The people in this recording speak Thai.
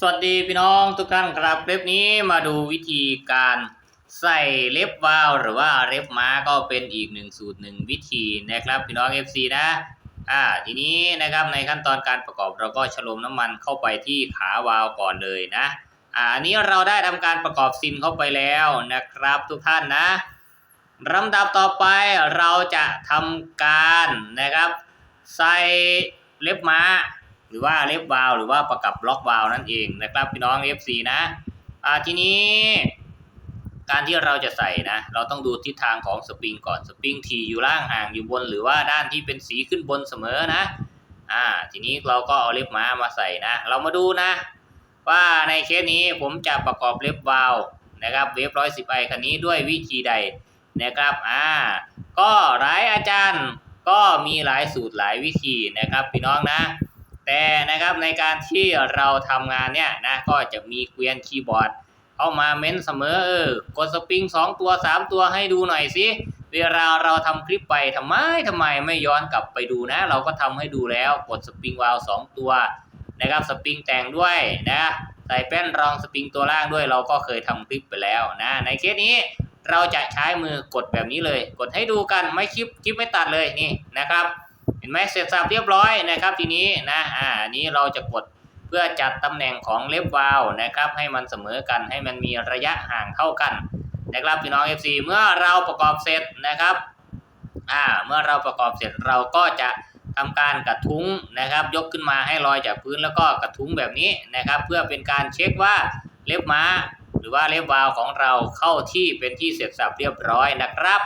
สวัสดีพี่น้องทุกท่านครับคลิปนี้มาดูวิธีการใส่เล็บวาล์วหรือว่าเล็บม้าก็เป็นอีกหนึ่งสูตรหนึ่งวิธีนะครับพี่น้อง FC นะอ่าทีนี้นะครับในขั้นตอนการประกอบเราก็ฉลมน้ำมันเข้าไปที่ขาวาล์วก่อนเลยนะอ่าอันนี้เราได้ทำการประกอบซินเข้าไปแล้วนะครับทุกท่านนะลำดับต่อไปเราจะทำการนะครับ ใส่เล็บม้า หรือว่าเล็บวาล์วหรือว่าประกับล็อกวาล์วนั่นเองนะครับพี่น้อง FC นะอ่าทีนี้ การที่เราจะใส่นะ เราต้องดูทิศทางของสปริงก่อนสปริงทีอยู่ล่างห่างอยู่บน หรือว่าด้านที่เป็นสีขึ้นบนเสมอนะอ่าทีนี้เราก็เอาเล็บม้ามาใส่นะ เรามาดูนะ ว่าในเคสนี้ผมจะประกอบเล็บวาล์วนะครับเวฟร้อยสิบไอคันนี้ด้วยวิธีใดนะครับอ่าก็หลายอาจารย์ก็มีหลายสูตรหลายวิธีนะครับพี่น้องนะ แต่นะครับในการที่เราทำงานเนี่ยนะก็จะมีเกวียนคีย์บอร์ดเข้ามาเม้นเสมอเออกดสปริงสองตัวสามตัวให้ดูหน่อยสิเวลาเราทำคลิปไปทำไมทำไมไม่ย้อนกลับไปดูนะ เราก็ทำให้ดูแล้วกดสปริงวาล์วสองตัวนะครับสปริงแต่งด้วยนะใส่แป้นรองสปริงตัวล่างด้วยเราก็เคยทำคลิปไปแล้วนะในเคสนี้เราจะใช้มือกดแบบนี้เลย กดให้ดูกันไม่คลิปคลิปไม่ตัดเลยนี่นะครับ ห็นไหมเสร็จสับเรียบร้อยนะครับ ทีนี้นะอ่าอันนี้เราจะกดเพื่อจัดตำแหน่งของเล็บวาวนะครับ ให้มันเสมอกันให้มันมีระยะห่างเท่ากันนะครับพี่น้อง FC เมื่อเราประกอบเสร็จนะครับอ่าเมื่อเราประกอบเสร็จเราก็จะทำการกระทุ้งนะครับ ยกขึ้นมาให้ลอยจากพื้นแล้วก็กระทุ้งแบบนี้นะครับ เพื่อเป็นการเช็คว่าเล็บม้า หรือว่าเล็บวาวของเราเข้าที่เป็นที่เสร็จสับเรียบร้อยนะครับ